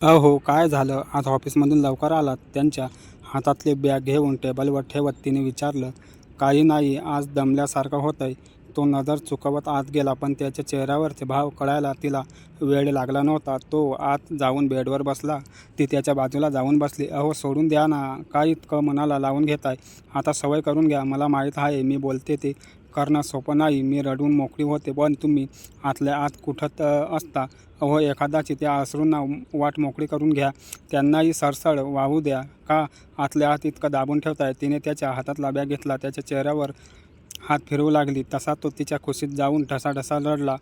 अहो काय झालं? आज ऑफिसमधून लवकर आलात. त्यांच्या हातातली बॅग घेऊन टेबलवर ठेवत तिने विचारलं काही नाही आज दमल्यासारखं होतंय. तो नजर चुकवत आत गेला पण त्याच्या चेहऱ्यावरचे भाव कळायला तिला वेळ लागला नव्हता. तो आत जाऊन बेडवर बसला. ती त्याच्या बाजूला जाऊन बसली. अहो सोडून द्या ना. काय इतकं मनाला लावून घेताय? आता सवय करून घ्या. मला माहीत आहे मी बोलते ते करणं सोपं नाही. मी रडून मोकळी होते पण तुम्ही आतल्या आत कुठत असता? अहो एखादाची त्या आसरूंना वाट मोकळी करून घ्या. त्यांनाही सरसळ वाहू द्या. का आतल्या आत इतकं दाबून ठेवताय? तिने त्याच्या हातातला बॅग घेतला. त्याच्या चेहऱ्यावर हात फिरवू लागली. तसा तो तिच्या खुशीत जाऊन ठसाठसा रडला.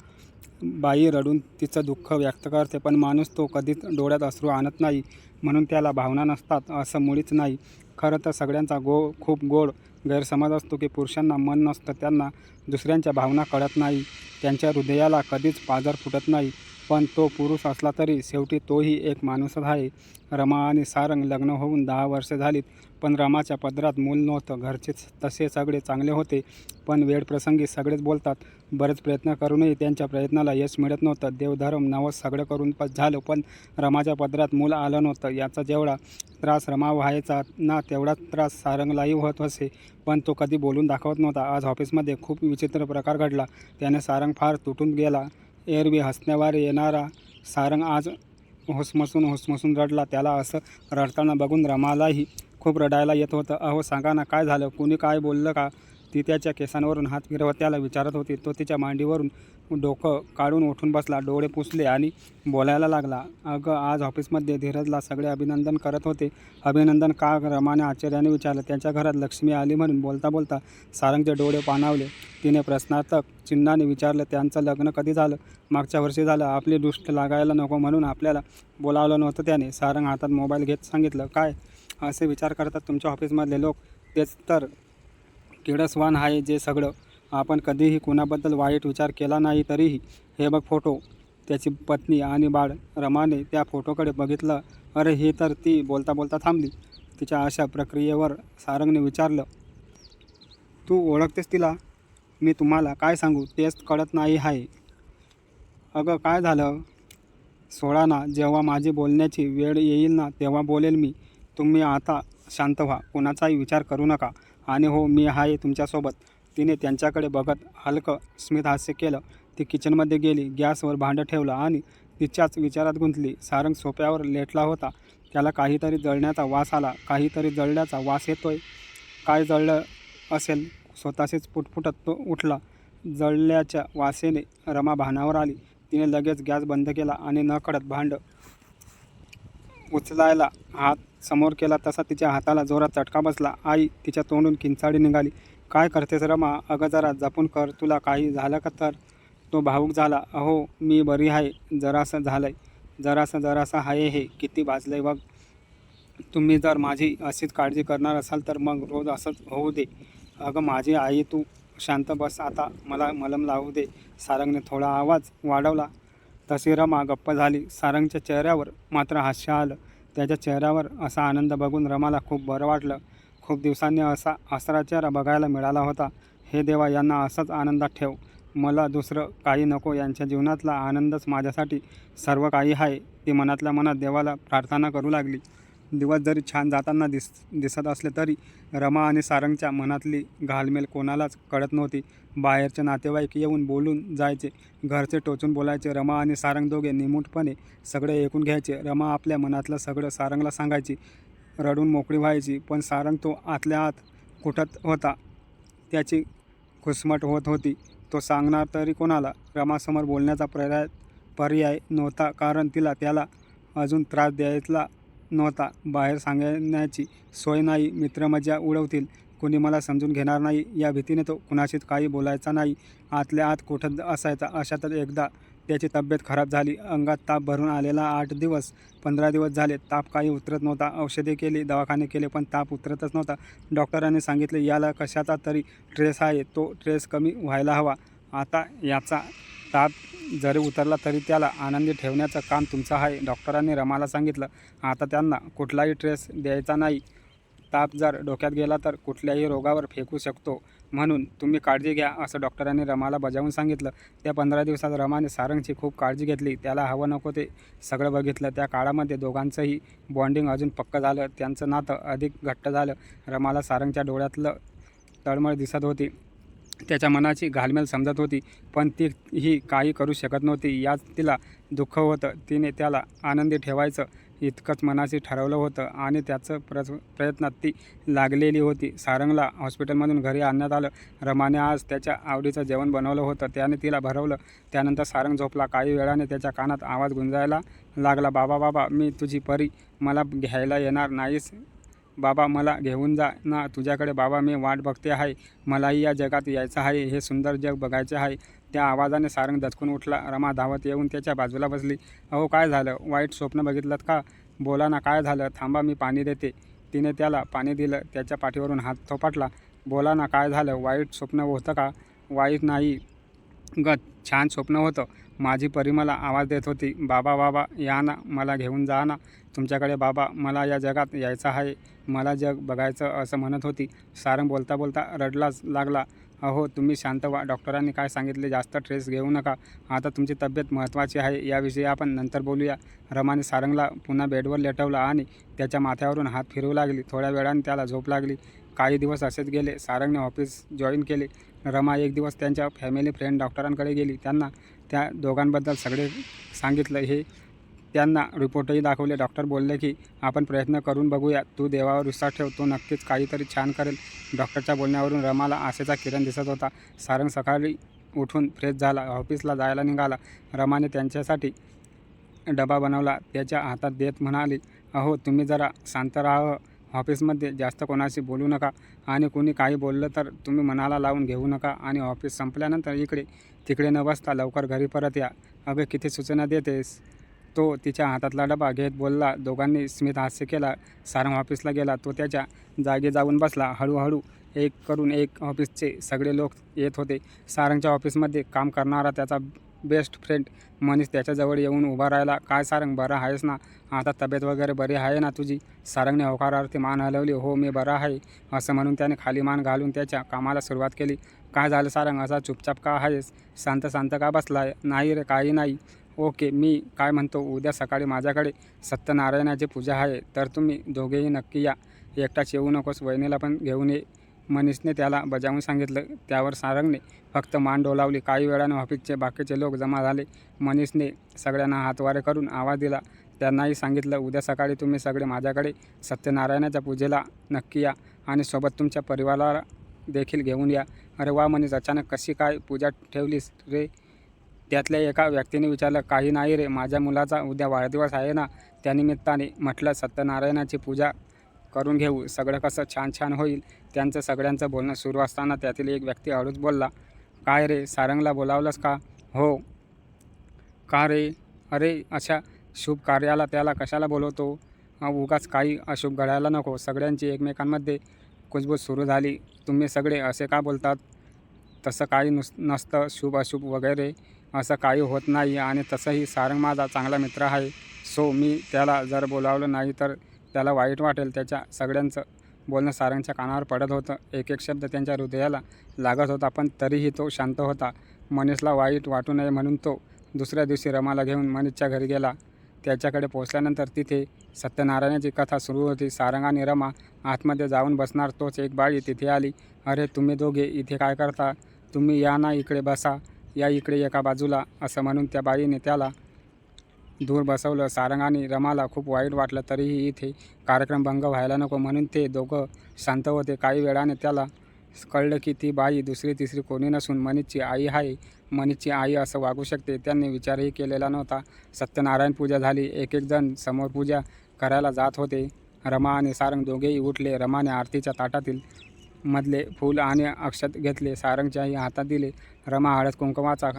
बाई रडून तिचं दुःख व्यक्त करते पण माणूस तो कधीच डोळ्यात असरू आणत नाही. म्हणून त्याला भावना नसतात. असं मुळीच नाही. खरं तर सगळ्यांचा गो खूप गोड गैरसमज असतो की पुरुषांना मन नसतं त्यांना दुसऱ्यांच्या भावना कळत नाही त्यांच्या हृदयाला कधीच पाजर फुटत नाही. पण तो पुरुष असला तरी शेवटी तोही एक माणूसच आहे. रमा आणि सारंग लग्न होऊन दहा वर्षे झालीत. पण रमाच्या पदरात मूल नव्हतं. घरचे तसे सगळे चांगले होते पण वेळप्रसंगी सगळेच बोलतात. बरेच प्रयत्न करूनही त्यांच्या प्रयत्नाला यश मिळत नव्हतं. देवधर्म नवस सगळं करून पण झालं पण रमाच्या पदरात मूल आलं नव्हतं. याचा जेवढा त्रास रमा व्हायचा ना तेवढाच त्रास सारंगलाही होत असे पण तो कधी बोलून दाखवत नव्हता. आज ऑफिसमध्ये खूप विचित्र प्रकार घडला. त्याने सारंग फार तुटून गेला. एरवी हसण्यावर येणारा सारंग आज हुसमसून हुसमसून रडला. त्याला असं रडताना बघून रमालाही खूप रडायला येत होतं. अहो सांगा ना काय झालं? कुणी काय बोललं का? ती त्याच्या केसांवरून हात फिरवत त्याला विचारत होती. तो तिच्या मांडीवरून डोकं काढून उठून बसला डोळे पुसले आणि बोलायला लागला. अगं आज ऑफिसमध्ये धीरजला सगळे अभिनंदन करत होते. अभिनंदन का? रमाने आश्चर्याने विचारलं. त्यांच्या घरात लक्ष्मी आली म्हणून बोलता बोलता सारंगचे डोळे पाणावले. तिने प्रश्नार्थक चिन्हाने विचारलं त्यांचं लग्न कधी झालं? मागच्या वर्षी झालं. आपली दृष्ट लागायला नको म्हणून आपल्याला बोलावलं नव्हतं त्याने. सारंग हातात मोबाईल घेत सांगितलं काय? असे विचार करतात तुमच्या ऑफिसमधले लोक. तेच तर किडसवान आहे जे सगळं. आपण कधीही कुणाबद्दल वाईट विचार केला नाही तरीही हे बघ फोटो. त्याची पत्नी आणि बाळ रमाने त्या फोटोकडे बघितलं. अरे ही तर ती बोलता बोलता थांबली. तिच्या अशा प्रक्रियेवर सारंगने विचारलं तू ओळखतेस तिला? मी तुम्हाला काय सांगू? तेच कळत नाही आहे. अगं काय झालं? सोळा ना जेव्हा माझी बोलण्याची वेळ येईल ना तेव्हा बोलेल मी. तुम्ही आता शांत व्हा. कुणाचाही विचार करू नका. आणि हो मी आहे तुमच्यासोबत. तिने त्यांच्याकडे बघत हलकं स्मित हास्य केलं. ती किचनमध्ये गेली गॅसवर भांडं ठेवलं आणि तिच्याच विचारात गुंतली. सारंग सोप्यावर लेटला होता. त्याला काहीतरी जळण्याचा वास आला. काहीतरी जळल्याचा वास येतोय. काय जळलं असेल? स्वतःशीच पुटपुटत तो उठला. जळल्याच्या वासेने रमा भानावर आली. तिने लगेच गॅस बंद केला आणि नकळत भांडं उचलायला हात समोर केला तसा तिच्या हाताला जोरात चटका बसला. आई तिच्या तोंडून किंचाळी निघाली. काय करतेस रमा अगं जरा जपून कर. तुला काही झालं का तर? तो भावूक झाला. अहो मी बरी आहे. जरासं झालंय. जरासं जरासं आहे हे. किती भाजलंय बघ. तुम्ही जर माझी अशीच काळजी करणार असाल तर मग रोज असंच होऊ दे. अगं माझी आई तू शांत बस. आता मला मलम लावू दे. सारंगने थोडा आवाज वाढवला. तशी रमा गप्प झाली. सारंगच्या चेहऱ्यावर मात्र हास्य आलं. त्याच्या चेहऱ्यावर असा आनंद बघून रमाला खूप बरं वाटलं. खूप दिवसांनी असा आसरा चेहरा बघायला मिळाला होता. हे देवा यांना असंच आनंदात ठेव. मला दुसरं काही नको. यांच्या जीवनातला आनंदच माझ्यासाठी सर्व काही आहे. ती मनातल्या मनात देवाला प्रार्थना करू लागली. दिवस जरी छान जाताना दिस दिसत असले तरी रमा आणि सारंगच्या मनातली घालमेल कोणालाच कळत नव्हती. बाहेरचे नातेवाईक येऊन बोलून जायचे. घरचे टोचून बोलायचे. रमा आणि सारंग दोघे निमूटपणे सगळे ऐकून घ्यायचे. रमा आपल्या मनातलं सगळं सारंगला सांगायची. रडून मोकळी व्हायची. पण सारंग तो आतल्या आत कुठत होता त्याची खुसमट होत होती. तो सांगणार तरी कोणाला? रमासमोर बोलण्याचा पर्याय पर्याय नव्हता. कारण तिला त्याला अजून त्रास द्यायला नव्हता. बाहेर सांगण्याची सोय नाही. मित्र मजा उडवतील. कोणी मला समजून घेणार नाही. या भीतीने तो कुणाशीच काही बोलायचा नाही. आतल्या आत कुठं असायचा? अशातच एकदा त्याची तब्येत खराब झाली. अंगात ताप भरून आलेला आठ दिवस पंधरा दिवस झाले. ताप काही उतरत नव्हता. औषधे केली दवाखाने केले पण ताप उतरतच नव्हता. डॉक्टरांनी सांगितले याला कशाचा तरी ट्रेस आहे. तो ट्रेस कमी व्हायला हवा. आता याचा ताप जरी उतरला तरी त्याला आनंदी ठेवण्याचं काम तुमचं आहे. डॉक्टरांनी रमाला सांगितलं. आता त्यांना कुठलाही ट्रेस द्यायचा नाही. ताप जर डोक्यात गेला तर कुठल्याही रोगावर फेकू शकतो. म्हणून तुम्ही काळजी घ्या असं डॉक्टरांनी रमाला बजावून सांगितलं. त्या पंधरा दिवसात रमाने सारंगची खूप काळजी घेतली. त्याला हवं नको ते सगळं बघितलं. त्या काळामध्ये दोघांचंही बॉन्डिंग अजून पक्कं झालं. त्यांचं नातं अधिक घट्ट झालं. रमाला सारंगच्या डोळ्यातलं तळमळ दिसत होती. त्याच्या मनाची घालमेल समजत होती पण ती ही काही करू शकत नव्हती. यात तिला दुःख होतं. तिने त्याला आनंदी ठेवायचं इतकंच मनाशी ठरवलं होतं आणि त्याचं प्र प्रयत्नात ती लागलेली होती. सारंगला हॉस्पिटलमधून घरी आणण्यात आलं. रमाने आज त्याच्या आवडीचं जेवण बनवलं होतं. त्याने तिला भरवलं. त्यानंतर सारंग झोपला. काही वेळाने त्याच्या कानात आवाज गुंजायला लागला. बाबा बाबा मी तुझी परी. मला घ्यायला येणार नाहीस. बाबा मला घेऊन जा. ना तुझ्याकडे बाबा मी वाट बघते आहे. मलाही या जगात यायचं आहे. हे सुंदर जग बघायचे आहे. त्या आवाजाने सारंग दचकून उठला. रमा धावत येऊन त्याच्या बाजूला बसली. अहो काय झालं? वाईट स्वप्न बघितलं का? बोला ना काय झालं? थांबा मी पाणी देते. तिने त्याला पाणी दिलं. त्याच्या पाठीवरून हात थोपाटला. बोला ना काय झालं? वाईट स्वप्न होतं का? वाईट नाही. गत छान स्वप्न होतं. माझी परी मला आवाज देत होती बाबा बाबा या ना मला घेऊन जा ना. तुमच्याकडे बाबा मला या जगात यायचं आहे. मला जग बघायचं असं म्हणत होती. सारंग बोलता बोलता रडलाच लागला. अहो तुम्ही शांत व्हा. डॉक्टरांनी काय सांगितले? जास्त ट्रेस घेऊ नका. आता तुमची तब्येत महत्त्वाची आहे. याविषयी आपण नंतर बोलूया. रमाने सारंगला पुन्हा बेडवर लेटवलं आणि त्याच्या माथ्यावरून हात फिरवू लागली. थोड्या वेळाने त्याला झोप लागली. काही दिवस असेच गेले. सारंगने ऑफिस जॉईन केले. रमा एक दिवस त्यांच्या फॅमिली फ्रेंड डॉक्टरांकडे गेली. त्यांना त्या दोघांबद्दल सगळे सांगितलं. हे त्यांना रिपोर्टही दाखवले. डॉक्टर बोलले की आपण प्रयत्न करून बघूया. तू देवावर विश्वास ठेव. तो नक्कीच काहीतरी छान करेल. डॉक्टरच्या बोलण्यावरून रमाला आशेचा किरण दिसत होता. सारंग सकाळी उठून फ्रेश झाला. ऑफिसला जायला निघाला. रमाने त्यांच्यासाठी डबा बनवला. त्याच्या हातात देत म्हणाली अहो तुम्ही जरा शांत राहा ऑफिसमध्ये जास्त कोणाशी बोलू नका आणि कोणी काही बोललं तर तुम्ही मनाला लावून घेऊ नका आणि ऑफिस संपल्यानंतर इकडे तिकडे न बसता लवकर घरी परत या. अगं किती सूचना देतेस? तो तिच्या हातातला डबा घेत बोलला दोघांनी स्मित हास्य केला. सारंग ऑफिसला गेला. तो त्याच्या जागी जाऊन बसला. हळूहळू एक करून एक ऑफिसचे सगळे लोक येत होते. सारंगच्या ऑफिसमध्ये काम करणारा त्याचा बेस्ट फ्रेंड. मनीष त्याच्याजवळ येऊन उभा राहिला. काय सारंग? बरं आहेस ना? आता तब्येत वगैरे बरी आहे ना तुझी? सारंगने होकारार्थी मान हलवली. हो मी बरा आहे. असं म्हणून त्याने खाली मान घालून त्याच्या कामाला सुरुवात केली. काय झालं सारंग? असा चुपचाप का आहेस? शांत शांत का बसलाय? नाही रे काही नाही. ओके मी काय म्हणतो? उद्या सकाळी माझ्याकडे सत्यनारायणाची पूजा आहे. तर तुम्ही दोघेही नक्की या. एकटाच येऊ नकोस. वहिनीला पण घेऊन ये. मनीषने त्याला बजावून सांगितलं. त्यावर सारंगने फक्त मान डोलावली. काही वेळानं ऑफिसचे बाकीचे लोक जमा झाले. मनीषने सगळ्यांना हातवारे करून आवाज दिला. त्यांनाही सांगितलं उद्या सकाळी तुम्ही सगळे माझ्याकडे सत्यनारायणाच्या पूजेला नक्की या आणि सोबत तुमच्या परिवाराला देखील घेऊन या. अरे वा मनीष अचानक कशी काय पूजा ठेवलीस रे? त्यातल्या एका व्यक्तीने विचारलं काही नाही रे माझ्या मुलाचा उद्या वाढदिवस आहे ना. त्यानिमित्ताने म्हटलं सत्यनारायणाची पूजा करून घेऊ. सगळं कसं छान छान होईल त्यांचं सगळ्यांचं बोलणं सुरू असताना त्यातील एक व्यक्ती हळूच बोलला काय रे सारंगला बोलावलंस का? हो. का रे? अरे अशा शुभ कार्याला त्याला कशाला बोलवतो? उगाच काही अशुभ घडायला नको. सगळ्यांची एकमेकांमध्ये कुजबूज सुरू झाली. तुम्ही सगळे असे का बोलतात? तसं काही नुस नसतं. शुभ अशुभ वगैरे असं काही होत नाही आणि तसंही सारंग माझा चांगला मित्र आहे. सो मी त्याला जर बोलावलं नाही तर त्याला वाईट वाटेल त्याच्या सगळ्यांचं बोलणं सारंगच्या कानावर पडत होतं. एक एक शब्द त्यांच्या हृदयाला लागत होता पण तरीही तो शांत होता. मनीषला वाईट वाटू नये म्हणून तो दुसऱ्या दिवशी रमाला घेऊन मनीषच्या घरी गेला. त्याच्याकडे पोचल्यानंतर तिथे सत्यनारायणाची कथा सुरू होती. सारंग आणि रमा आतमध्ये जाऊन बसणार तोच एक बाई तिथे आली. अरे तुम्ही दोघे इथे काय करता? तुम्ही या ना इकडे बसा या इकडे एका बाजूला असं म्हणून त्या बाईने त्याला दूर बसवलं. सारंग आणि रमाला खूप वाईट वाटलं तरीही इथे कार्यक्रम भंग व्हायला नको म्हणून ते दोघं शांत होते. काही वेळाने त्याला कळलं की ती बाई दुसरी तिसरी कोणी नसून मनीषची आई आहे. मनीषची आई असं वागू शकते त्यांनी विचारही केलेला नव्हता. सत्यनारायण पूजा झाली. एक एक जण समोर पूजा करायला जात होते. रमा आणि सारंग दोघेही उठले. रमाने आरतीच्या ताटातील मधले फूल आणि अक्षत घेतले. सारंगच्याही हातात दिले. रमा हळद कुंकुमाचा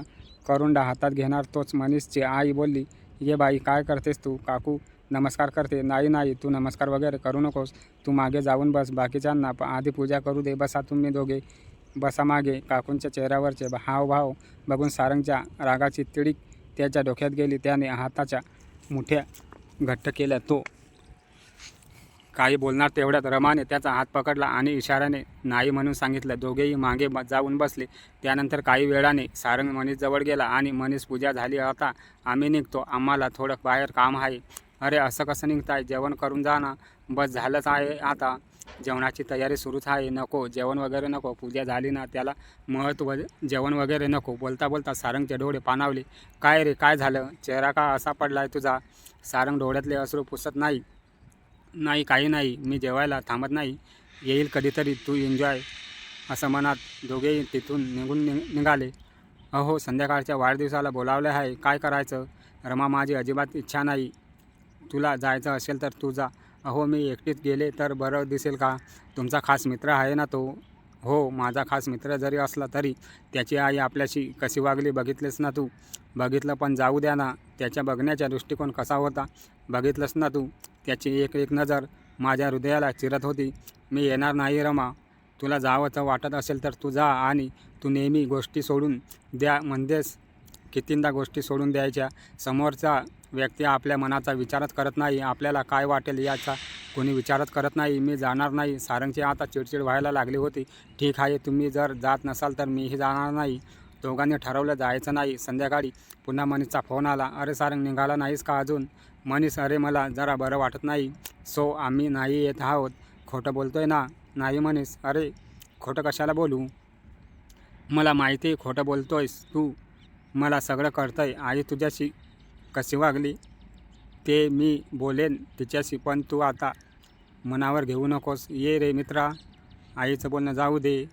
करुंडा हातात घेणार तोच मनीषची आई बोलली ये बाई काय करतेस तू? काकू नमस्कार करते. नाही नाही तू नमस्कार वगैरे करू नकोस. तू मागे जाऊन बस. बाकीच्यांना प- आधी पूजा करू दे. बसा तुम्ही दोघे. बसा मागे. काकूंच्या चेहऱ्यावरचे हावभाव बघून सारंगच्या रागाची तिडीक त्याच्या डोक्यात गेली. त्याने हाताच्या मुठ्या घट्ट केल्या. तो काही बोलणार तेवढ्यात रमाने त्याचा हात पकडला आणि इशाऱ्याने नाही म्हणून सांगितलं. दोघेही मागे जाऊन बसले. त्यानंतर काही वेळाने सारंग मनीषजवळ गेला आणि मनीष पूजा झाली आता. आम्ही निघतो. आम्हाला थोडं बाहेर काम आहे. अरे असं कसं निघताय? जेवण करून जा ना. बस झालंच आहे आता. जेवणाची तयारी सुरूच आहे. नको. जेवण वगैरे नको. पूजा झाली ना त्याला महत्त्व जेवण वगैरे नको. बोलता बोलता सारंगचे डोळे पाणावले. काय रे? काय झालं? चेहरा का असा पडला आहे तुझा सारंग डोळ्यातले अश्रू पुसत नाही. नाही काही नाही मी जेवायला थांबत नाही. येईल कधीतरी तू एन्जॉय असं मनात दोघेही तिथून निघून नि निघाले. अहो संध्याकाळच्या वाढदिवसाला बोलावलं आहे. काय करायचं? रमा माझी अजिबात इच्छा नाही. तुला जायचं असेल तर तू जा. अहो मी एकटीच गेले तर बरं दिसेल का? तुमचा खास मित्र आहे ना तो? हो माझा खास मित्र जरी असला तरी त्याची आई आपल्याशी कशी वागली बघितलेस ना तू? बघितलं पण जाऊ द्या ना. त्याच्या बघण्याचा दृष्टिकोन कसा होता? बघितलंस ना तू? त्याची एक एक नजर माझ्या हृदयाला चिरत होती. मी येणार नाही रमा. तुला जावंचं वाटत असेल तर तू जा आणि तू नेहमी गोष्टी सोडून द्या म्हणजेच कितींदा गोष्टी सोडून द्यायच्या? समोरचा व्यक्ती आपल्या मनाचा विचारच करत नाही. आपल्याला काय वाटेल याचा कोणी विचारच करत नाही. मी जाणार नाही. सारंगची आता चिडचिड व्हायला लागली होती. ठीक आहे तुम्ही जर जात नसाल तर मीही जाणार नाही. दोघांनी ठरवलं जायचं नाही. संध्याकाळी पुन्हा मनीषचा फोन आला. अरे सारंग निघाला नाहीस का अजून? मनीष अरे मला जरा बरं वाटत नाही. सो आम्ही नाही येत आहोत. खोटं बोलतोय ना? नाही मनीष. अरे खोटं कशाला बोलू? मला माहिती आहे खोटं बोलतोयस तू. मला सगळं कळतंय. आई तुझ्याशी कशी वागली? ते मी बोलेन तिच्याशी पण तू आता मनावर घेऊ नकोस. ये रे मित्रा. आईचं बोलणं जाऊ दे.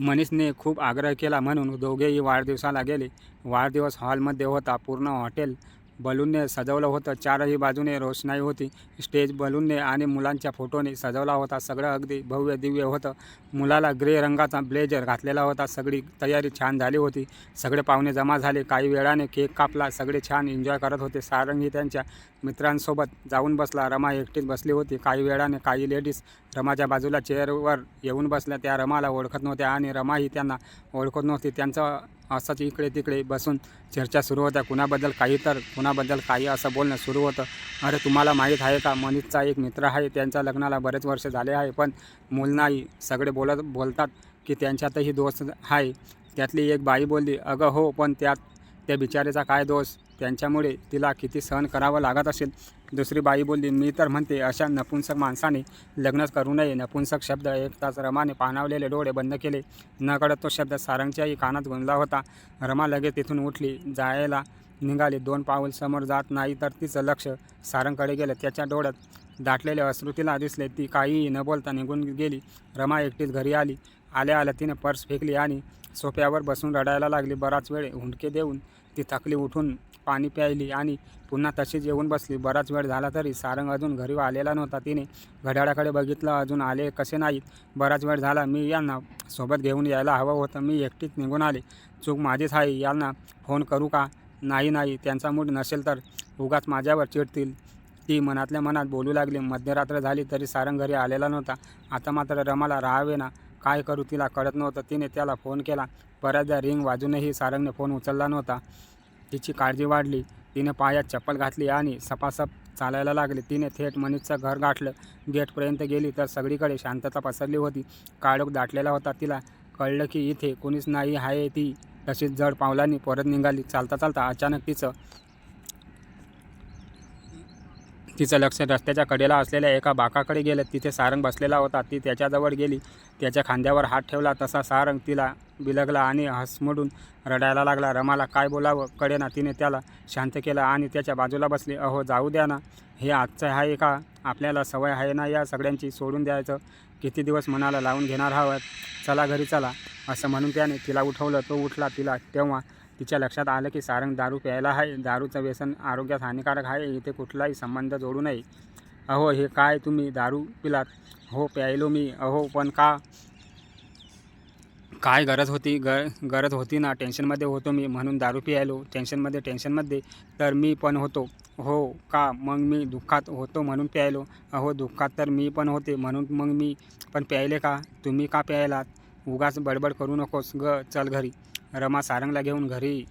मनीषने खूप आग्रह केला म्हणून दोघेही वाढदिवसाला गेले. वाढदिवस हॉलमध्ये होता. पूर्ण हॉटेल बलूनने सजवलं होतं. चारही बाजूने रोषणाई होती. स्टेज बलूनने आणि मुलांच्या फोटोने सजवला होता. सगळं अगदी भव्य दिव्य होतं. मुलाला ग्रे रंगाचा ब्लेजर घातलेला होता. सगळी तयारी छान झाली होती. सगळे पाहुणे जमा झाले. काही वेळाने केक कापला. सगळे छान एन्जॉय करत होते. सारंगी त्यांच्या मित्रांसोबत जाऊन बसला. रमा एकटीच बसली होती. काही वेळाने काही लेडीज रमाच्या बाजूला चेअरवर येऊन बसल्या. त्या रमाला ओळखत नव्हत्या आणि रमाही त्यांना ओळखत नव्हती. त्यांचं असंच इकडे तिकडे बसून चर्चा सुरू होत्या. कुणाबद्दल काही तर कुणाबद्दल काही असं बोलणं सुरू होतं. अरे तुम्हाला माहीत आहे का? मनीषचा एक मित्र आहे. त्यांच्या लग्नाला बरेच वर्ष झाले आहे. पण मूल नाही सगळे बोलत बोलतात की त्यांच्यातही दोष आहे. त्यातली एक बाई बोलली अगं हो पण त्यात त्या बिचारेचा काय दोष? त्यांच्यामुळे तिला किती सहन करावं लागत असेल? दुसरी बाई बोलली मी तर म्हणते अशा नपुंसक माणसाने लग्नच करू नये. नपुंसक शब्द एक तास रमाने पाणावलेले डोळे बंद केले. नकळत तो शब्द सारंगच्याही कानात गुंजला होता. रमा लगेच तिथून उठली. जायला निघाली. दोन पाऊल समोर जात नाही तर तिचं लक्ष सारंगकडे गेलं. त्याच्या डोळ्यात दाटलेले अश्रू तिला दिसले. ती काहीही न बोलता निघून गेली. रमा एकटीच घरी आली. आल्या आल्या तिने पर्स फेकली आणि सोफ्यावर बसून रडायला लागली. बराच वेळ हुंडके देऊन ती थकली उठून पाणी प्यायली आणि पुन्हा तशीच येऊन बसली. बराच वेळ झाला तरी सारंग अजून घरी आलेला नव्हता. तिने घड्याळाकडे बघितलं अजून आले कसे नाहीत? बराच वेळ झाला. मी यांना सोबत घेऊन यायला हवं होतं. मी एकटीच निघून आले. चूक माझीच आहे. यांना फोन करू का? नाही नाही. त्यांचा मूड नसेल तर उगाच माझ्यावर चिडतील. ती मनातल्या मनात बोलू लागली. मध्यरात्र झाली तरी सारंग घरी आलेला नव्हता. आता मात्र रमाला राहावे ना. काय करू तिला कळत नव्हतं. तिने त्याला फोन केला. बऱ्याचदा रिंग वाजूनही सारंगने फोन उचलला नव्हता. तिची काळजी वाढली. तिने पायात चप्पल घातली आणि सपासप चालायला लागली. तिने थेट मनीषचं घर गाठलं. गेटपर्यंत गेली तर सगळीकडे शांतता पसरली होती. काळोख दाटलेला होता तिला. कळलं की इथे कोणीच नाही आहे ती. तशीच जड पावलांनी परत निघाली. चालता चालता अचानक तिचं तिचं लक्ष रस्त्याच्या कडेला असलेल्या एका बाकाकडे गेलं. तिथे सारंग बसलेला होता. ती त्याच्याजवळ गेली. त्याच्या खांद्यावर हात ठेवला. तसा सारंग तिला बिलगला आणि हसमडून रडायला लागला. रमाला काय बोलावं? कळेना तिने त्याला शांत केलं आणि त्याच्या बाजूला बसली. अहो जाऊ द्या ना. हे आजचं आहे का? आपल्याला सवय आहे ना या सगळ्यांची? सोडून द्यायचं. किती दिवस मनाला लावून घेणार आहोत चला घरी चला. असं म्हणून त्याने तिला उठवलं. तो उठला तिला. तेव्हा तिच्या लक्षात आलं की सारंग दारू प्यायला आहे. दारूचं व्यसन आरोग्यास हानिकारक आहे. इथे कुठलाही संबंध जोडू नये. अहो हे काय तुम्ही दारू पिलात? हो प्यायलो मी. अहो पण का? काय गरज होती? ग गरज होती ना? टेन्शनमध्ये होतो मी. म्हणून दारू प्यायलो. टेन्शनमध्ये टेन्शनमध्ये. तर मी पण होतो. हो का? मग मी दुःखात होतो म्हणून प्यायलो. अहो दुःखात तर मी पण होते म्हणून मग मी पण प्यायले का? तुम्ही का प्यायलात? उगाच बडबड करू नकोस. ग चल घरी. रमा सारंगला घेऊन घरी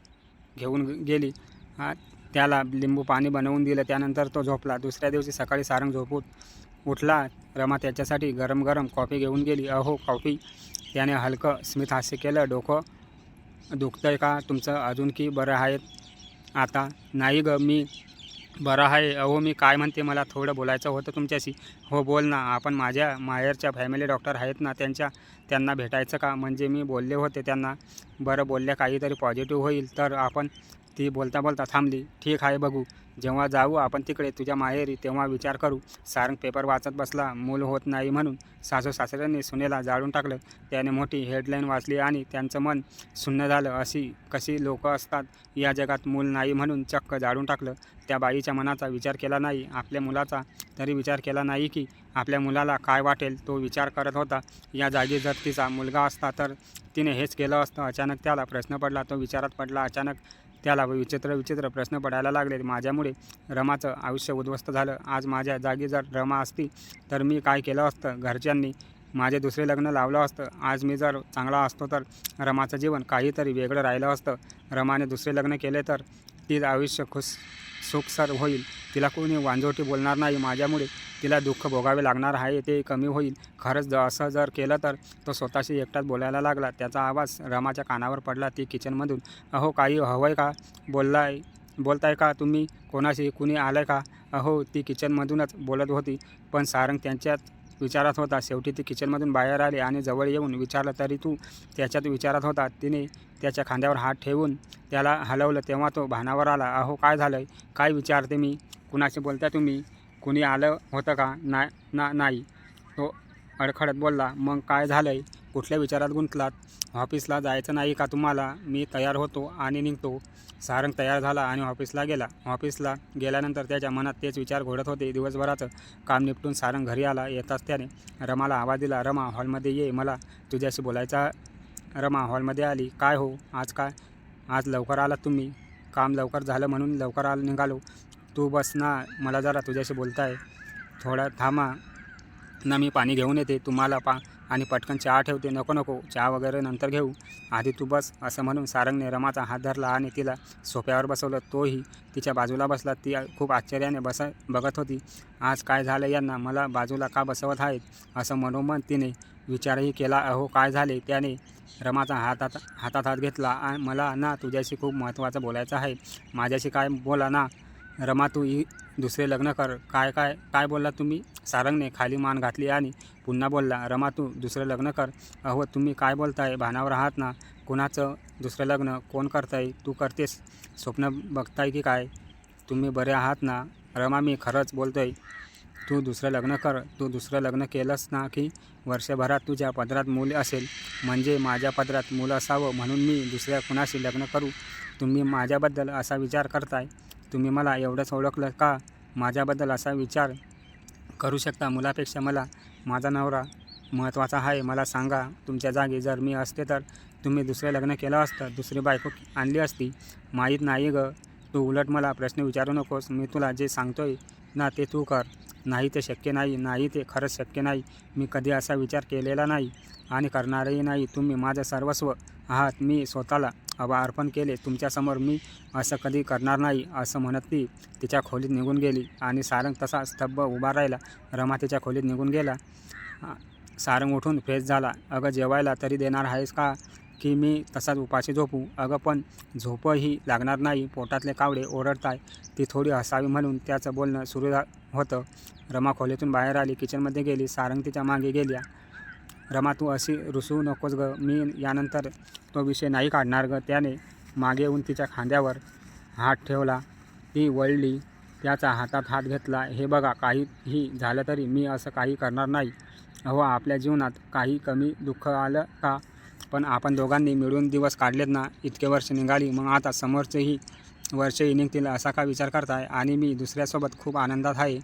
घेऊन गेली. त्याला लिंबू पाणी बनवून दिलं. त्यानंतर तो झोपला. दुसऱ्या दिवशी सकाळी सारंग झोपून उठला. रमा त्याच्यासाठी गरम गरम कॉफी घेऊन गेली. अहो कॉफी. त्याने हलकं स्मित हास्य केलं. डोकं दुखतंय का तुमचं? अजून की बरं आहेत? आता? नाही ग मी बरं आहे. अहो मी काय म्हणते मला थोडं बोलायचं होतं तुमच्याशी. हो बोल ना. आपण माझ्या माहेरच्या फॅमिली डॉक्टर आहेत ना त्यांच्या त्यांना भेटायचं का? म्हणजे मी बोलले होते त्यांना. बरं बोलल्या काहीतरी पॉझिटिव्ह होईल. तर आपण ती बोलता बोलता थांबली. ठीक आहे बघू. जेव्हा जाऊ आपण तिकडे तुझ्या माहेरी तेव्हा विचार करू. सारंग पेपर वाचत बसला. मूल होत नाही म्हणून सासू सासऱ्यांनी सुनेला जाळून टाकलं. त्याने मोठी हेडलाईन वाचली आणि त्यांचं मन सुन्न झालं. अशी कशी लोकं असतात? या जगात मूल नाही म्हणून चक्क जाळून टाकलं. त्या बाईच्या मनाचा विचार केला नाही. आपल्या मुलाचा तरी विचार केला नाही की आपल्या मुलाला काय वाटेल तो विचार करत होता. या जागी जर तिचा मुलगा असता तर तिने हेच केलं असतं. अचानक त्याला प्रश्न पडला. तो विचारात पडला अचानक त्याला विचित्र विचित्र प्रश्न पडायला लागले माझ्यामुळे रमाचं आयुष्य उद्ध्वस्त झालं. आज माझ्या जागी जर रमा असती तर मी काय केलं असतं? घरच्यांनी माझे दुसरे लग्न लावलं असतं. आज मी जर चांगला असतो तर रमाचं जीवन काहीतरी वेगळं राहिलं असतं. रमाने दुसरे लग्न केले तर तीच आयुष्य खुश सुखसर होईल. तिला कोणी वांजोटी बोलणार नाही. माझ्यामुळे तिला दुःख भोगावे लागणार आहे. ते कमी होईल. खरंच असं जर केलं तर तो स्वतःशी एकटाच बोलायला लागला. त्याचा आवाज रमाच्या कानावर पडला. ती किचनमधून अहो काही हवंय का? बोललाय बोलताय का तुम्ही? कोणाशी? कुणी आलं का? अहो ती किचनमधूनच बोलत होती. पण सारंग त्यांच्यात विचारात होता. शेवटी ती किचनमधून बाहेर आली आणि जवळ येऊन विचारलं तरी तू त्याच्यात विचारात होता. तिने त्याच्या खांद्यावर हात ठेवून त्याला हलवलं. तेव्हा तो भानावर आला. अहो काय झालं काय विचारते मी? कुणाशी बोलता तुम्ही? कुणी आलं होतं का? ना ना नाही. तो अडखडत बोलला. मग काय झालं आहे कुठल्या विचारात गुंतलात? ऑफिसला जायचं नाही का तुम्हाला? मी तयार होतो आणि निघतो. सारंग तयार झाला आणि ऑफिसला गेला. ऑफिसला गेल्यानंतर त्याच्या मनात तेच विचार घोडत होते. दिवसभराचं काम निपटून सारंग घरी आला. येताच त्याने रमाला आवाज दिला रमा हॉलमध्ये ये. मला तुझ्याशी बोलायचा रमा हॉलमध्ये आली? काय हो? आज काय? आज लवकर आलात तुम्ही? काम लवकर झालं म्हणून लवकर आलं निघालो. तू बस ना. मला जरा तुझ्याशी बोलताय. थोडा थांबा. ना मी पाणी घेऊन येते. तुम्हाला पा आणि पटकन चहा ठेवते नको नको. चहा वगैरे नंतर घेऊ. आधी तू बस असं म्हणून सारंगने रमाचा हात धरला आणि तिला सोफ्यावर बसवलं. तोही तिच्या बाजूला बसला. ती खूप आश्चर्याने बस बघत होती. आज काय झालं यांना? मला बाजूला का बसवत आहेत? असं मनोमन तिने विचारही केला. अहो काय झाले? त्याने रमाचा हातात हातात हात घेतला. आणि मला ना तुझ्याशी खूप महत्त्वाचं बोलायचं आहे. माझ्याशी काय बोला ना? रमा तू ही दुसरे लग्न कर. काय काय काय बोलला तुम्ही? सारंगने खाली मान घातली आणि पुन्हा बोलला रमा तू दुसरं लग्न कर. अहो तुम्ही काय बोलताय? भानावर आहात ना. कोणाचं दुसरं लग्न? कोण करताय? तू करतेस. स्वप्न बघताय की काय? तुम्ही बरे आहात ना? रमा मी खरंच बोलतोय. तू दुसरं लग्न कर. तू दुसरं लग्न केलंस ना की वर्षभरात तुझ्या पदरात मूल असेल? म्हणजे माझ्या पदरात मूल असावं म्हणून मी दुसऱ्या कुणाशी लग्न करू? तुम्ही माझ्याबद्दल असा विचार करताय? तुम्ही मला एवढंच ओळखलं का? माझ्याबद्दल असा विचार करू शकता मुलापेक्षा मला. माझा नवरा महत्त्वाचा आहे मला सांगा. तुमच्या जागी जर मी असते तर तुम्ही दुसरं लग्न केलं असतं दुसरी बायको आणली असती. माहीत नाही ग. तू उलट मला प्रश्न विचारू नकोस. मी तुला जे सांगतोय ना ते तू कर. नाही ते शक्य नाही नाही ते खरंच शक्य नाही. मी कधी असा विचार केलेला नाही आणि करणारही नाही. तुम्ही माझं सर्वस्व आहात. मी स्वतःला अबा अर्पण केले. तुमच्यासमोर मी असं कधी करणार नाही असं म्हणत ती तिच्या खोलीत निघून गेली आणि सारंग तसा स्तब्ध उभा राहिला. रमा तिच्या खोलीत निघून गेला. सारंग उठून फ्रेश झाला. अगं जेवायला तरी देणार आहेस का? की मी तसाच उपाशी झोपू? अगं पण झोपही लागणार नाही. पोटातले कावडे ओरडताय. ती थोडी हसावी म्हणून त्याचं बोलणं सुरू होतं. रमा खोलीतून बाहेर आली. किचनमध्ये गेली. सारंग तिच्यामागे गेल्या. रमा तू अशी रुसू नकोस ग. मी यानंतर तो विषय नाही काढणार ग. त्याने मागे येऊन तिच्या खांद्यावर हात ठेवला. ती वळली. त्याचा हातात हात घेतला. हे बघा काहीही झालं तरी मी असं काही करणार नाही. अहो आपल्या जीवनात काही कमी दुःख आलं का? पण आपण दोघांनी मिळून दिवस काढलेत ना. इतके वर्ष निघाली. मग आता समोरचेही वर्षही निघतील असा का विचार करताय? आणि मी दुसऱ्यासोबत खूप आनंदात आहे.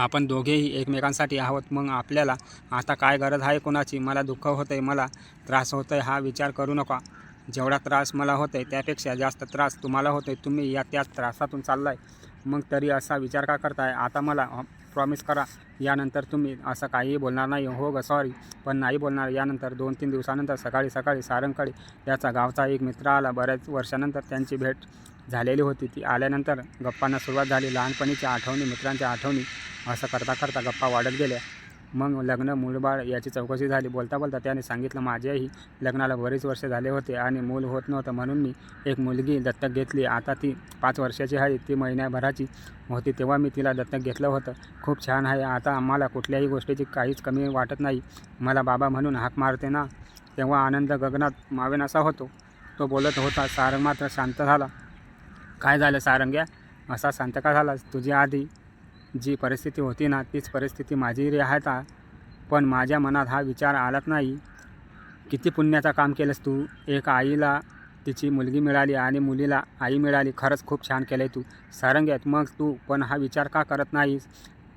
आपण दोघेही एकमेकांसाठी आहोत. मग आपल्याला आता काय गरज आहे कोणाची? मला दुःख होतं आहे मला त्रास होतो आहे हा विचार करू नका. जेवढा त्रास मला होतो आहे त्यापेक्षा जास्त त्रास तुम्हाला होतो आहे तुम्ही या त्याच त्रासातून चाललाय. मग तरी असा विचार का करताय? आता मला प्रॉमिस करा यानंतर तुम्ही असं काहीही बोलणार नाही. हो ग सॉरी पण नाही बोलणार. यानंतर दोन तीन दिवसानंतर सकाळी सकाळी सारंगकडे याचा गावचा एक मित्र आला. बऱ्याच वर्षानंतर त्यांची भेट झालेली होती. ती आल्यानंतर गप्पांना सुरुवात झाली. लहानपणीच्या आठवणी मित्रांच्या आठवणी असं करता करता गप्पा वाढत गेल्या. मग लग्न मूलबाळ याची चौकशी झाली. बोलता बोलता त्याने सांगितलं माझ्याही लग्नाला बरीच वर्ष झाले होते आणि मूल होत नव्हतं म्हणून मी एक मुलगी दत्तक घेतली. आता ती पाच वर्षाची आहे. ती महिन्याभराची होती तेव्हा मी तिला दत्तक घेतलं होतं. खूप छान आहे. आता आम्हाला कुठल्याही गोष्टीची काहीच कमी वाटत नाही. मला बाबा म्हणून हाक मारते ना? तेव्हा आनंद गगनात मावेन असा होतो. तो बोलत होता सारंग मात्र शांत झाला. काय झालं सारंग्या? असा सांतका का झाला तुझी आधी? जी परिस्थिती होती ना तीच परिस्थिती माझी राहता पण माझ्या मनात हा विचार आलाच नाही. किती पुण्याचं काम केलंस तू? एक आईला तिची मुलगी मिळाली आणि मुलीला आई मिळाली. खरंच खूप छान केलं आहे तू. सारंग्यात मग तू पण हा विचार का करत नाहीस?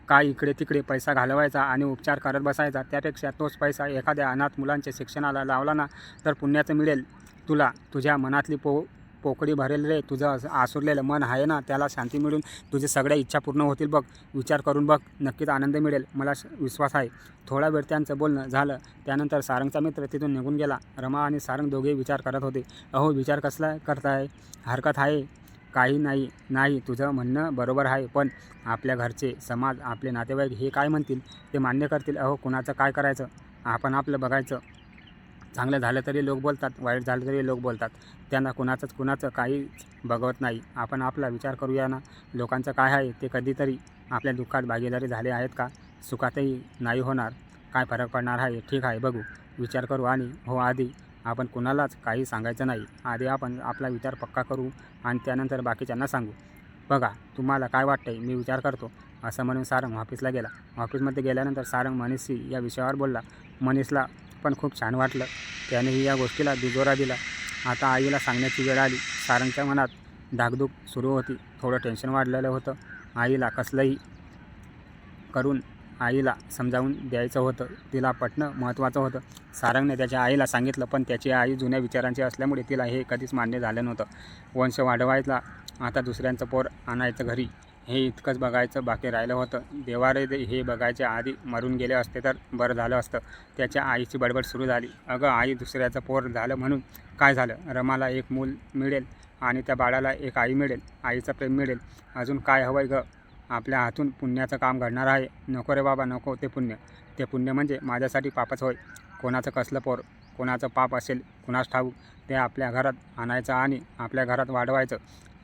का इकडे तिकडे पैसा घालवायचा आणि उपचार करत बसायचा? त्यापेक्षा तोच पैसा एखाद्या अनाथ मुलांच्या शिक्षणाला लावला ना तर पुण्याचं मिळेल. तुला तुझ्या मनातली पो पोकळी भरेल रे तुझं असं आसुरलेलं मन आहे ना त्याला शांती मिळून तुझे सगळ्या इच्छा पूर्ण होतील बघ. विचार करून बघ नक्कीच आनंद मिळेल. मला श- विश्वास आहे. थोडा वेळ त्यांचं बोलणं झालं त्यानंतर सारंगचा मित्र तिथून निघून गेला. रमा आणि सारंग दोघेही विचार करत होते. अहो विचार कसला करताय? हरकत आहे? काही नाही नाही तुझं म्हणणं बरोबर आहे पण आपल्या घरचे समाज आपले नातेवाईक हे काय म्हणतील? ते मान्य करतील. अहो कुणाचं काय करायचं? आपण आपलं बघायचं. चांगलं झालं तरी लोक बोलतात वाईट झालं तरी लोक बोलतात. त्यांना कुणाचंच कुणाचं काही बघवत नाही. आपण आपला विचार करूया ना. लोकांचं काय आहे ते कधीतरी आपल्या दुःखात भागीदारी झाले आहेत का? सुखातही नाही होणार. काय फरक पडणार आहे? ठीक आहे बघू. विचार करू आणि हो आधी आपण कुणालाच काही सांगायचं नाही. आधी आपण आपला विचार पक्का करू आणि त्यानंतर बाकीच्यांना सांगू. बघा तुम्हाला काय वाटतंय? मी विचार करतो. असं म्हणून सारंग ऑफिसला गेला. ऑफिसमध्ये गेल्यानंतर सारंग मनीषशी या विषयावर बोलला. मनीषला पण खूप छान वाटलं. त्यानेही या गोष्टीला दुजोरा दिला. आता आईला सांगण्याची वेळ आली. सारंगच्या मनात धाकधूक सुरू होती. थोडं टेन्शन वाढलेलं होतं. आईला कसलंही करून आईला समजावून द्यायचं होतं. तिला पटणं महत्त्वाचं होतं. सारंगने त्याच्या आईला सांगितलं पण त्याची आई जुन्या विचारांची असल्यामुळे तिला हे कधीच मान्य झालं नव्हतं. वंश वाढवायचा आता दुसऱ्यांचं पोर आणायचं घरी. हे इतकंच बघायचं बाकी राहिलं होतं. देवारे दे- हे बघायच्या आधी मरून गेले असते तर बरं झालं असतं. त्याच्या आईची बडबड सुरू झाली. अगं आई दुसऱ्याचं पोर झालं म्हणून काय झालं? रमाला एक मूल मिळेल आणि त्या बाळाला एक आई मिळेल. आईचं प्रेम मिळेल. अजून काय हवं आहे गं? आपल्या हातून पुण्याचं काम घडणार आहे. नको रे बाबा नको ते पुण्य. ते पुण्य म्हणजे माझ्यासाठी पापच होय. कोणाचं कसलं पोर? कोणाचं पाप असेल? कुणास ठाऊक? ते आपल्या घरात आणायचं आणि आपल्या घरात वाढवायचं.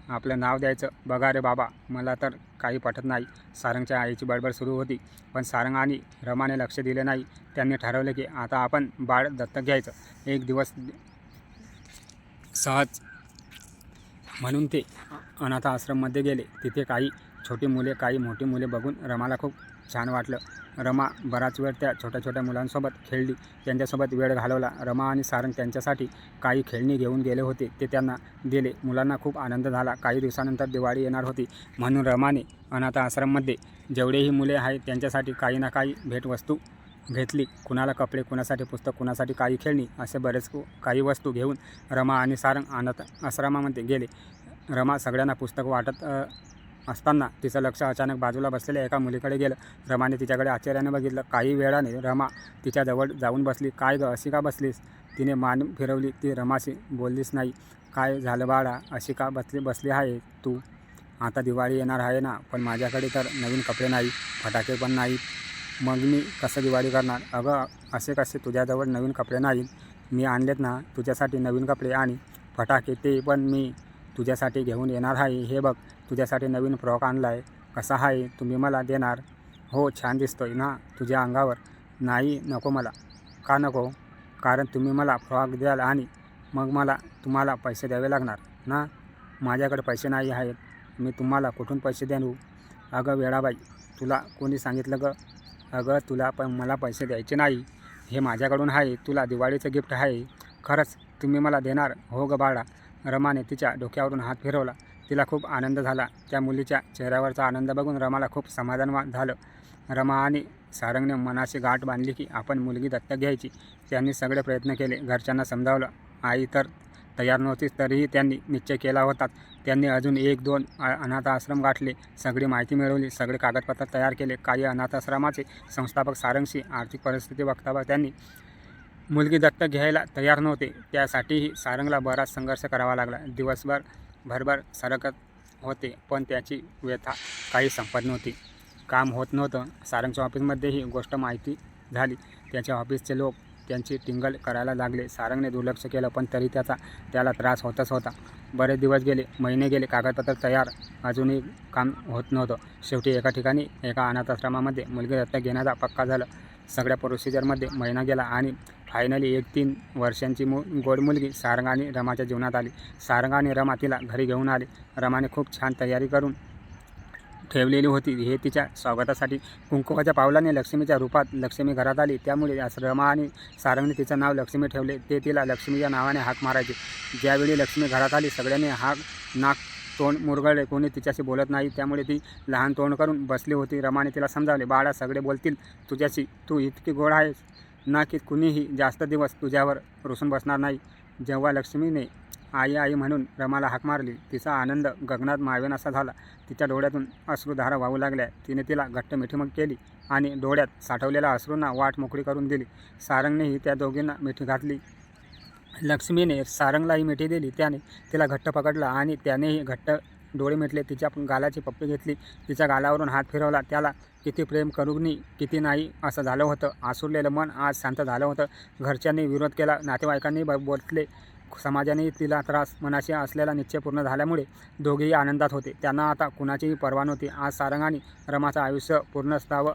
आपलं नाव द्यायचं. बघा रे बाबा मला तर काही पटत नाही. सारंगच्या आईची बडबड सुरू होती पण सारंग आणि रमाने लक्ष दिले नाही. त्यांनी ठरवलं की आता आपण बाळ दत्तक घ्यायचं. एक दिवस सहज म्हणून ते अनाथ आश्रममध्ये गेले. तिथे काही छोटी मुले काही मोठी मुले बघून रमाला खूप छान वाटलं. रमा बराच वेळ त्या छोट्या छोट्या मुलांसोबत खेळली. त्यांच्यासोबत वेळ घालवला. रमा आणि सारंग त्यांच्यासाठी काही खेळणी घेऊन गेले होते. ते त्यांना दिले. मुलांना खूप आनंद झाला. काही दिवसानंतर दिवाळी येणार होती. म्हणून रमाने अनाथ आश्रममध्ये जेवढेही मुले आहेत त्यांच्यासाठी काही ना काही भेटवस्तू घेतली. कुणाला कपडे कुणासाठी पुस्तक कुणासाठी काही खेळणी असे बरेच काही वस्तू घेऊन रमा आणि सारंग अनाथ आश्रमामध्ये गेले. रमा सगळ्यांना पुस्तक वाटत असताना तिचं लक्ष अचानक बाजूला बसलेल्या एका मुलीकडे गेलं. रमाने तिच्याकडे आश्चर्याने बघितलं. काही वेळाने रमा तिच्याजवळ जाऊन बसली. काय गं अशी का बसलीस? तिने मान फिरवली. ती रमाशी बोललीच नाही. काय झालं बाळा? अशी का बसली बसली आहे तू? आता दिवाळी येणार आहे ना पण माझ्याकडे तर नवीन कपडे नाही फटाके पण नाहीत मग मी कसं दिवाळी करणार? अगं असे कसे तुझ्याजवळ नवीन कपडे नाहीत. मी आणलेत ना तुझ्यासाठी नवीन कपडे आणि फटाके ते पण मी तुझ्यासाठी घेऊन येणार आहे. हे बघ तुझ्यासाठी नवीन फ्रॉक आणला आहे कसा आहे? तुम्ही मला देणार? हो छान दिसतोय ना? तुझ्या अंगावर? नाही नको मला. का नको? कारण तुम्ही मला फ्रॉक द्याल आणि मग मला तुम्हाला पैसे द्यावे लागणार ना? माझ्याकडे पैसे नाही आहेत. मी तुम्हाला कुठून पैसे देऊ अगं वेळाबाई तुला कोणी सांगितलं ग? अगं तुला पण मला पैसे द्यायचे नाही. हे माझ्याकडून आहे. तुला दिवाळीचं गिफ्ट आहे. खरंच तुम्ही मला देणार? हो ग बाळा. रमाने तिच्या डोक्यावरून हात फिरवला. तिला खूप आनंद झाला. त्या मुलीच्या चेहऱ्यावरचा आनंद बघून रमाला खूप समाधान झालं. रमा आणि सारंगने मनाची गाठ बांधली की आपण मुलगी दत्तक घ्यायची. त्यांनी सगळे प्रयत्न केले. घरच्यांना समजावलं. आई तर तयार नव्हतीच तरीही त्यांनी निश्चय केला होता. त्यांनी अजून एक दोन अनाथ आश्रम गाठले. सगळी माहिती मिळवली. सगळे कागदपत्र तयार केले. काही अनाथाश्रमाचे संस्थापक सारंगशी आर्थिक परिस्थिती बघता त्यांनी मुलगी दत्तक घ्यायला तयार नव्हते. त्यासाठीही सारंगला बराच संघर्ष करावा लागला. दिवसभर भरभर सरकत होते पण त्याची व्यथा काही संपत नव्हती. काम होत नव्हतं. सारंगच्या ऑफिसमध्ये ही गोष्ट माहिती झाली. त्याच्या ऑफिसचे लोक त्यांची टिंगल करायला लागले. सारंगने दुर्लक्ष केलं पण तरी त्याचा त्याला त्रास होतच होता. बरेच दिवस गेले महिने गेले कागदपत्र तयार अजूनही काम होत नव्हतं. शेवटी एका ठिकाणी एका अनाथाश्रमामध्ये मुलगी दत्तक घेण्याचा पक्का झालं. सगळ्या प्रोसिजरमध्ये महिना गेला आणि फायनली एक तीन वर्षांची मु गोड मुलगी सारंग आणि रमाच्या जीवनात आली. सारंग आणि रमा तिला घरी घेऊन आले. रमाने खूप छान तयारी करून ठेवलेली होती. हे तिच्या स्वागतासाठी कुंकुमाच्या पावलाने लक्ष्मीच्या रूपात लक्ष्मी घरात आली. त्यामुळे आज रमा आणि सारंगने तिचं नाव लक्ष्मी ठेवले. ते तिला लक्ष्मीच्या नावाने हाक मारायचे. ज्यावेळी लक्ष्मी घरात आली सगळ्यांनी हाक नाक तोंड मुरगळले. कोणी तिच्याशी बोलत नाही. त्यामुळे ती लहान तोंड करून बसली होती. रमाने तिला समजावले बाळा सगळे बोलतील. तुझ्याशी तू इतकी गोड आहेस. ना की कुणीही जास्त दिवस तुझ्यावर रुसून बसणार नाही. जेव्हा लक्ष्मीने आई आई म्हणून रमाला हाक मारली तिचा आनंद गगनात मावेनासा झाला. तिच्या डोळ्यातून अश्रुधारा वाहू लागल्या. तिने तिला घट्ट मिठीमग केली आणि डोळ्यात साठवलेल्या अश्रूंना वाट मोकळी करून दिली. सारंगनेही त्या दोघींना मिठी घातली. लक्ष्मीने सारंगलाही मिठी दिली. त्याने तिला घट्ट पकडला आणि त्यानेही घट्ट डोळे मिटले. तिच्या गालाची पप्पी घेतली. तिच्या गालावरून हात फिरवला. त्याला किती प्रेम करूनही किती नाही असं झालं होतं. आसुरलेलं मन आज शांत झालं होतं. घरच्यांनी विरोध केला. नातेवाईकांनी ब बोलले. समाजाने तिला त्रास मनाशी असलेला निश्चय पूर्ण झाल्यामुळे दोघेही आनंदात होते. त्यांना आता कुणाचीही पर्वा नव्हती. आज सारंगाने रमाचं आयुष्य पूर्णस्तावं